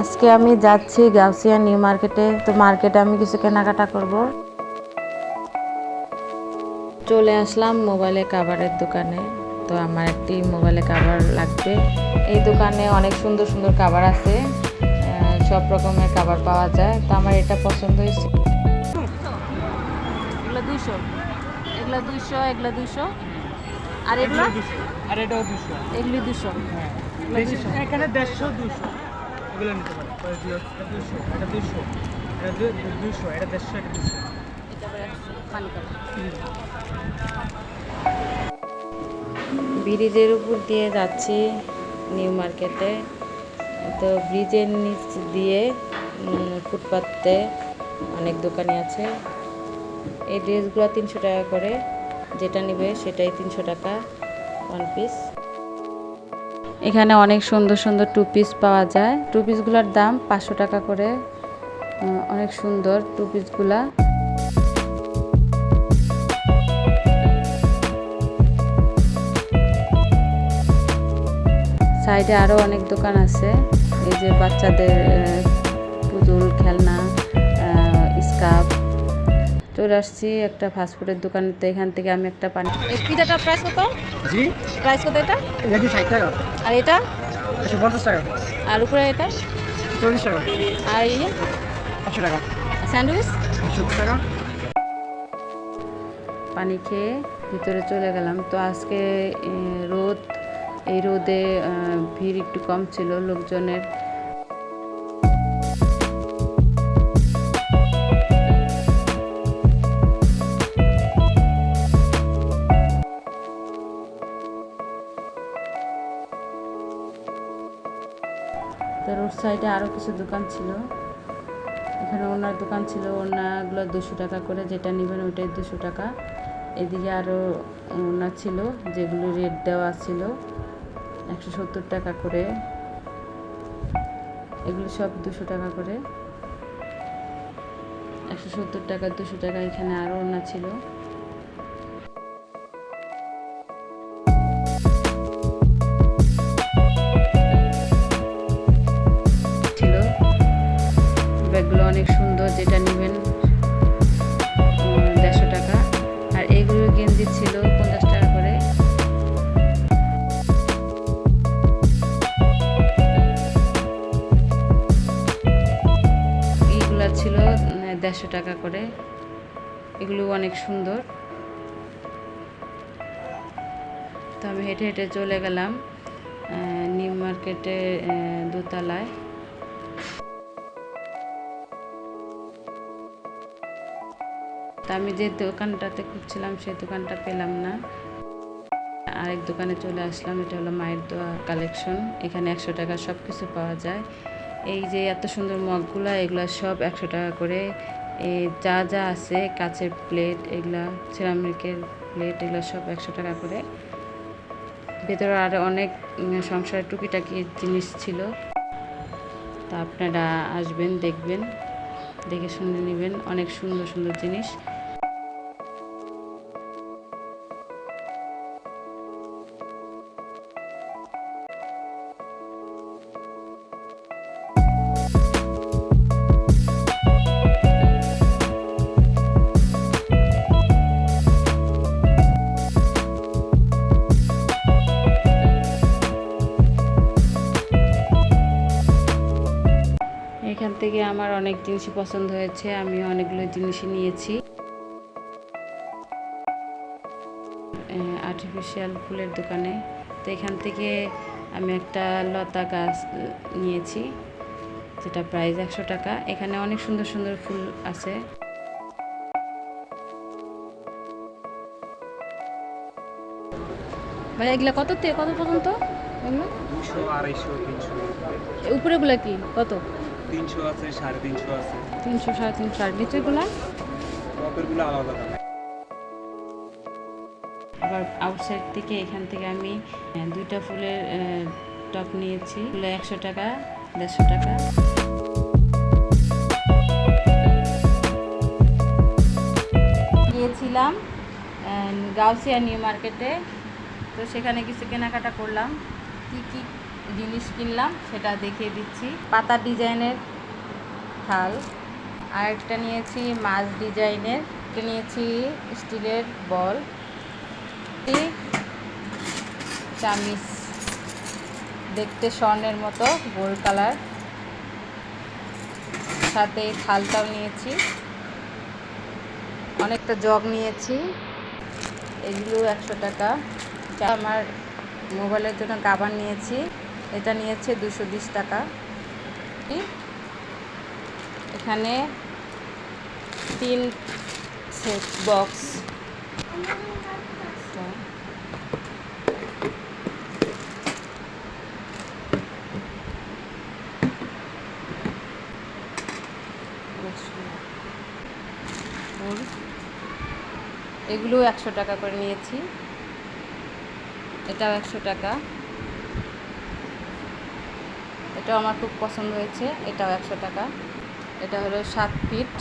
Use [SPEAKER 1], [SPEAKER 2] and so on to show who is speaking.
[SPEAKER 1] আজকে আমি যাচ্ছি গাউসিয়া নিউ মার্কেটে। তো মার্কেটে আমি কিছু কেনাকাটা করব। চলে আসলাম মোবাইলে কাভারের দোকানে। তো আমার একটি মোবাইলে কাভার লাগবে। এই দোকানে অনেক সুন্দর সুন্দর কাভার আছে। সব রকমের কাভার পাওয়া যায়। তো আমার এটা পছন্দ হয়েছে। এগুলো দুইশো। এগুলো দুইশো এগুলো দুইশো। আর এগুলো?
[SPEAKER 2] আর এটাও দুশো
[SPEAKER 1] এগুলি দুশো
[SPEAKER 2] এখানে দেড়শো দুশো এগুলো নিতে পারেন এটা দুশো এটা দুশো এটা দুশো এটা দেড়শো এটা দুশো
[SPEAKER 1] ব্রিজের উপর দিয়ে যাচ্ছি নিউ মার্কেটে। তো ব্রিজের নিচ দিয়ে ফুটপাতে অনেক দোকানি আছে। এই ড্রেসগুলো তিনশো টাকা করে। যেটা নেবে সেটাই তিনশো টাকা ওয়ান পিস এখানে অনেক সুন্দর সুন্দর টু পিস পাওয়া যায়। টু পিসগুলোর দাম পাঁচশো টাকা করে। অনেক সুন্দর টু পিসগুলা সাইডে আরও অনেক দোকান আছে। এই যে বাচ্চাদের পুতুল, খেলনা স্কার্ফ। চলে আসছি একটা ফাস্টফুডের দোকান তো এখান থেকে আমি একটা পানি এই পিঠাটার প্রাইস কত?
[SPEAKER 2] জি।
[SPEAKER 1] প্রাইস কত এটা?
[SPEAKER 2] এটা কি ষাট টাকা?
[SPEAKER 1] আর এটা?
[SPEAKER 2] একশো পঞ্চাশ টাকা।
[SPEAKER 1] আর উপরে এটা?
[SPEAKER 2] চল্লিশ টাকা।
[SPEAKER 1] আর ইয়ে?
[SPEAKER 2] একশো টাকা।
[SPEAKER 1] স্যান্ডউইচ?
[SPEAKER 2] সত্তর টাকা।
[SPEAKER 1] পানি খেয়ে ভিতরে চলে গেলাম। তো আজকে রোদ। এই রোদে ভিড় একটু কম ছিল লোকজনের। তো রোড সাইডে আরও কিছু দোকান ছিল। এখানে ওনার দোকান ছিল, ওনাগুলো দুশো টাকা করে যেটা নেবেন ওইটাই দুশো টাকা। এদিকে আরও ওনার ছিল, যেগুলো রেট দেওয়া ছিল, একশো সত্তর টাকা করে। এগুলো সব দুশো টাকা করে। একশো সত্তর টাকা, দুশো টাকা এখানে আরও ওনা ছিল। যেটা নেবেন দেড়শো টাকা। আর এইগুলো গেঞ্জি ছিল পঞ্চাশ টাকা করে। এইগুলা ছিল দেড়শো টাকা করে। এগুলো অনেক সুন্দর। তো আমি হেঁটে হেঁটে চলে গেলাম নিউ মার্কেটে দোতলায়। তা আমি যে দোকানটাতে খুঁজছিলাম, সেই দোকানটা পেলাম না। আরেক দোকানে চলে আসলাম, এটা হলো মায়ের দোয়া কালেকশন এখানে একশো টাকা সব কিছু পাওয়া যায়। এই যে এত সুন্দর মগগুলো, এগুলা সব একশো টাকা করে। যা যা আছে, কাচের প্লেট এগুলা সিরামিকের প্লেট এগুলো সব একশো টাকা করে। ভেতরে আরও অনেক সংসারের টুকিটাকি জিনিস ছিল। তা আপনারা আসবেন, দেখবেন, দেখে শুনে নেবেন। অনেক সুন্দর সুন্দর জিনিস। এখান থেকে আমার অনেক জিনিসই পছন্দ হয়েছে আমি অনেকগুলো জিনিসই নিয়েছি। আর্টিফিশিয়াল ফুলের দোকানে। তো এখান থেকে আমি একটা লতা গাছ নিয়েছি যেটা প্রাইস একশো টাকা। এখানে অনেক সুন্দর সুন্দর ফুল আছে। ভাই এগুলা কত থেকে কত পর্যন্ত? উপরেগুলা কি? কত?
[SPEAKER 2] তিনশো আছে সাড়ে তিনশো আছে।
[SPEAKER 1] তিনশো সাড়ে তিনশো আর নিচেগুলা
[SPEAKER 2] টপেরগুলো আলাদা দাম।
[SPEAKER 1] আবার আউটসাইড থেকে এখান থেকে আমি দুইটা ফুলের টপ নিয়েছি। এগুলো একশো টাকা দেড়শো টাকা। গিয়েছিলাম গাউসিয়া নিউ মার্কেটে। তো সেখানে কিছু কেনাকাটা করলাম। কি কি জিনিস কিনলাম, সেটা দেখিয়ে দিচ্ছি। পাতা ডিজাইনের থাল। আর একটা নিয়েছি মাছ ডিজাইনের একটা নিয়েছি স্টিলের বল। চামিচ। দেখতে স্বর্ণের মতো, গোল কালার। সাথে থালটাও নিয়েছি। অনেকটা জগ নিয়েছি। এগুলো একশো টাকা। আমার মোবাইলের জন্য গাবার নিয়েছি। এটা নিয়েছে দুশো বিশ টাকা? এখানে তিন সেট বক্স এগুলো একশো টাকা করে নিয়েছি। এটাও একশো টাকা। এটাও আমার খুব পছন্দ হয়েছে এটাও একশো টাকা। এটা হলো সাত ফিট।